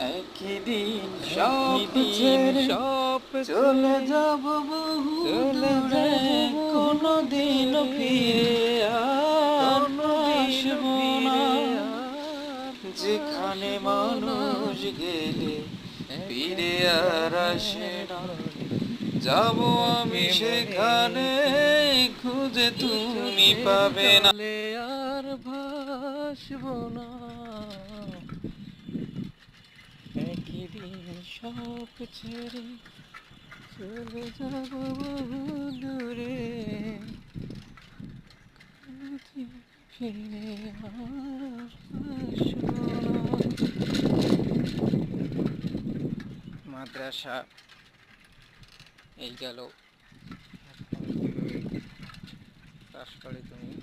একই দিন সব সব চলে যাব বহু দূরে কোনো দিন ফিরে আর আসব না। যেখানে মানুষ গেলে ফিরে আর আসে না। যাব আমি সেখানে খুঁজে তুমি পাবে না। আর ভাসব না। সব ছেড়ে চলে যাব দূরে ফিরে মাদ্রাসা এই গেল। করে তুমি।